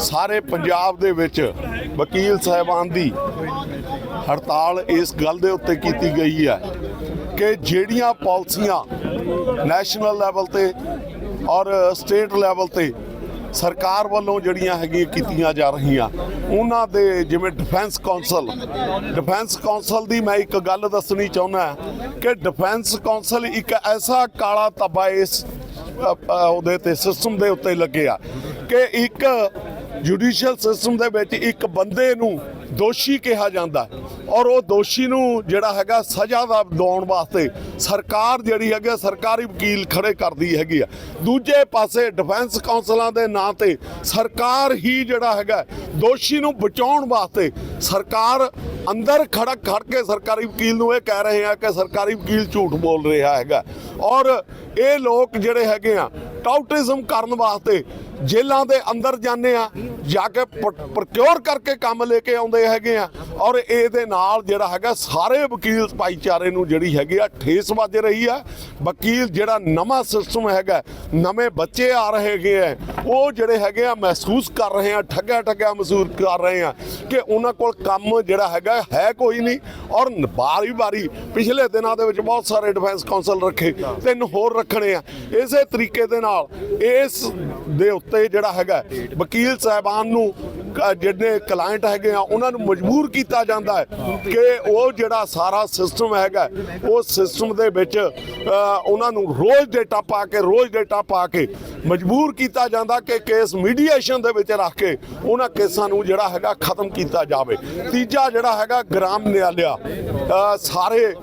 ਸਾਰੇ ਪੰਜਾਬ ਦੇ ਵਿੱਚ ਵਕੀਲ ਸਾਹਿਬਾਨ ਦੀ ਹੜਤਾਲ ਇਸ ਗੱਲ ਦੇ ਉੱਤੇ ਕੀਤੀ ਗਈ ਹੈ ਕਿ ਜਿਹੜੀਆਂ ਪਾਲਿਸੀਆਂ ਨੈਸ਼ਨਲ ਲੈਵਲ ਤੇ ਔਰ ਸਟੇਟ ਲੈਵਲ ਤੇ ਸਰਕਾਰ ਵੱਲੋਂ ਜਿਹੜੀਆਂ ਹੈਗੀਆਂ ਕੀਤੀਆਂ ਜਾ ਰਹੀਆਂ, ਉਹਨਾਂ ਦੇ ਜਿਵੇਂ ਡਿਫੈਂਸ ਕਾਉਂਸਲ ਡਿਫੈਂਸ ਕਾਉਂਸਲ ਦੀ ਮੈਂ ਇੱਕ ਗੱਲ ਦੱਸਣੀ ਚਾਹੁੰਦਾ ਕਿ ਡਿਫੈਂਸ ਕਾਉਂਸਲ ਇੱਕ ਐਸਾ ਕਾਲਾ ਧੱਬਾ ਇਸ ਉਹਦੇ ਤੇ ਸਿਸਟਮ ਦੇ ਉੱਤੇ ਲੱਗਿਆ ਕਿ ਇੱਕ ਜੁਡੀਸ਼ੀਅਲ ਸਿਸਟਮ ਦੇ ਵਿੱਚ ਇੱਕ ਬੰਦੇ ਨੂੰ ਦੋਸ਼ੀ ਕਿਹਾ ਜਾਂਦਾ ਔਰ ਉਹ ਦੋਸ਼ੀ ਨੂੰ ਜਿਹੜਾ ਹੈਗਾ ਸਜ਼ਾ ਦਾ ਦਿਵਾਉਣ ਵਾਸਤੇ ਸਰਕਾਰ ਜਿਹੜੀ ਹੈਗੀ ਆ, ਸਰਕਾਰੀ ਵਕੀਲ ਖੜੇ ਕਰਦੀ ਹੈਗੀ ਆ। ਦੂਜੇ ਪਾਸੇ ਡਿਫੈਂਸ ਕਾਉਂਸਲਾਂ ਦੇ ਨਾਂ ਤੇ ਸਰਕਾਰ ਹੀ ਜਿਹੜਾ ਹੈਗਾ ਦੋਸ਼ੀ ਨੂੰ ਬਚਾਉਣ ਵਾਸਤੇ ਸਰਕਾਰ ਅੰਦਰ ਖੜਕ ਖੜ ਕੇ ਸਰਕਾਰੀ ਵਕੀਲ ਨੂੰ ਇਹ ਕਹਿ ਰਹੇ ਆ ਕਿ ਸਰਕਾਰੀ ਵਕੀਲ ਝੂਠ ਬੋਲ ਰਿਹਾ ਹੈਗਾ। ਔਰ ਇਹ ਲੋਕ ਜਿਹੜੇ ਹੈਗੇ ਆ ਟਾਊਟਿਜ਼ਮ ਕਰਨ ਵਾਸਤੇ ਜੇਲਾਂ ਦੇ ਅੰਦਰ ਜਾਂਦੇ ਆ, ਜਾ ਕੇ ਪ੍ਰਕਿਉਰ ਕਰਕੇ ਕੰਮ ਲੈ ਕੇ ਆਉਂਦੇ ਹੈਗੇ ਆ। ਔਰ ਇਹਦੇ ਨਾਲ ਜਿਹੜਾ ਹੈਗਾ ਸਾਰੇ ਵਕੀਲ ਭਾਈਚਾਰੇ ਨੂੰ ਜਿਹੜੀ ਹੈਗੀ ਆ ਠੇਸ ਵੱਜ ਰਹੀ ਆ। ਵਕੀਲ ਜਿਹੜਾ ਨਵਾਂ ਸਿਸਟਮ ਹੈਗਾ, ਨਵੇਂ ਬੱਚੇ ਆ ਰਹੇ ਹੈਗੇ ਆ, ਉਹ ਜਿਹੜੇ ਹੈਗੇ ਆ ਮਹਿਸੂਸ ਕਰ ਰਹੇ ਆ ਠੱਗਾ ਠੱਗਾ ਮਹਿਸੂਸ ਕਰ ਰਹੇ ਆ ਕਿ ਉਹਨਾਂ ਕੋਲ ਕੰਮ ਜਿਹੜਾ ਹੈਗਾ ਹੈ ਕੋਈ ਨਹੀਂ। ਔਰ ਵਾਰੀ ਵਾਰੀ ਪਿਛਲੇ ਦਿਨਾਂ ਦੇ ਵਿੱਚ ਬਹੁਤ ਸਾਰੇ ਡਿਫੈਂਸ ਕਾਉਂਸਲ ਰੱਖੇ, ਤਿੰਨ ਹੋਰ ਰੱਖਣੇ ਆ। ਇਸੇ ਤਰੀਕੇ ਦੇ ਨਾਲ ਇਸ ਦੇ ਉੱਤੇ ਜਿਹੜਾ ਹੈਗਾ ਵਕੀਲ ਸਾਹਿਬਾਨ ਨੂੰ ਜਿਹੜੇ ਕਲਾਇੰਟ ਹੈਗੇ ਆ ਉਹਨਾਂ ਨੂੰ ਮਜਬੂਰ ਕੀਤਾ ਜਾਂਦਾ ਹੈ ਕਿ ਉਹ ਜਿਹੜਾ ਸਾਰਾ ਸਿਸਟਮ ਹੈਗਾ ਉਹ ਸਿਸਟਮ ਦੇ ਵਿੱਚ ਅ, ਉਹਨਾਂ ਨੂੰ ਰੋਜ਼ ਡੇਟਾ ਪਾ ਕੇ ਰੋਜ਼ ਡੇਟਾ ਪਾ ਕੇ ਮਜਬੂਰ ਕੀਤਾ ਜਾਂਦਾ ਕਿ ਕੇਸ ਮੀਡੀਏਸ਼ਨ ਦੇ ਵਿੱਚ ਰੱਖ ਕੇ ਉਹਨਾਂ ਕੇਸਾਂ ਨੂੰ ਜਿਹੜਾ ਹੈਗਾ ਖਤਮ ਕੀਤਾ ਜਾਵੇ। ਤੀਜਾ ਜਿਹੜਾ ਹੈਗਾ ਗ੍ਰਾਮ ਨਿਆਲਿਆ ਸਾਰੇ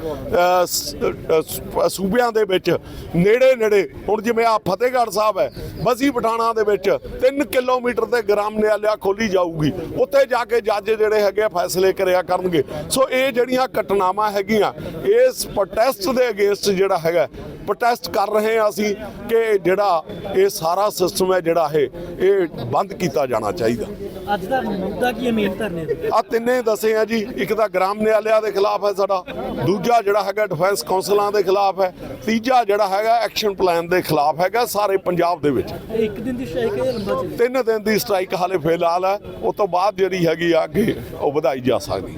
ਸੂਬਿਆਂ ਦੇ ਵਿੱਚ ਨੇੜੇ ਨੇੜੇ ਹੁਣ ਜਿਵੇਂ ਆ ਫਤਿਹਗੜ੍ਹ ਸਾਹਿਬ ਹੈ ਬਸੀ ਪਠਾਣਾ ਦੇ ਵਿੱਚ 3 ਕਿਲੋਮੀਟਰ ਤੇ ਗ੍ਰਾਮ ਨਿਆਲਿਆ ਖੋਲੀ ਜਾਊਗੀ। ਉੱਥੇ ਜਾ ਕੇ ਜੱਜ ਜਿਹੜੇ ਹੈਗੇ ਆ ਫੈਸਲੇ ਕਰਿਆ ਕਰਨਗੇ। ਸੋ ਇਹ ਜਿਹੜੀਆਂ ਘਟਨਾਵਾਂ ਹੈਗੀਆਂ, ਇਸ ਪ੍ਰੋਟੈਸਟ ਦੇ ਅਗੇਂਸਟ ਜਿਹੜਾ ਹੈਗਾ ਪ੍ਰੋਟੈਸਟ ਕਰ ਰਹੇ ਹਾਂ ਅਸੀਂ ਕਿ ਜਿਹੜਾ ਇਹ ਸਾਰਾ ਸਿਸਟਮ ਹੈ ਜਿਹੜਾ ਇਹ ਇਹ ਬੰਦ ਕੀਤਾ ਜਾਣਾ ਚਾਹੀਦਾ। ਅੱਜ ਦਾ ਮੁੱਦਾ ਕੀ ਹੈ? ਮੇਨ ਧਰਨੇ ਆ ਤਿੰਨੇ ਦੱਸੇ ਆ ਜੀ ਇੱਕ ਤਾਂ ਗ੍ਰਾਮ ਨਿਆਲਿਆ ਦੇ ਖਿਲਾਫ ਹੈ ਸਾਡਾ ਦੂਜਾ ਜਿਹੜਾ ਹੈਗਾ ਡਿਫੈਂਸ ਕਾਉਂਸਲਾਂ ਦੇ ਖਿਲਾਫ ਹੈ ਤੀਜਾ ਜਿਹੜਾ ਹੈਗਾ ਐਕਸ਼ਨ ਪਲਾਨ ਦੇ ਖਿਲਾਫ ਹੈਗਾ ਸਾਰੇ ਪੰਜਾਬ ਦੇ ਵਿੱਚ। ਇੱਕ ਦਿਨ ਦੀ ਸਟ੍ਰਾਈਕ ਹੈ ਲੰਬਾ ਚੱਲੇ ਤਿੰਨ ਦਿਨ ਦੀ ਸਟ੍ਰਾਈਕ ਹਾਲੇ ਫਿਲਹਾਲ ਹੈ ਉਸ ਤੋਂ ਬਾਅਦ ਜਿਹੜੀ ਹੈਗੀ ਆ ਅੱਗੇ ਉਹ ਵਧਾਈ ਜਾ ਸਕਦੀ ਹੈ।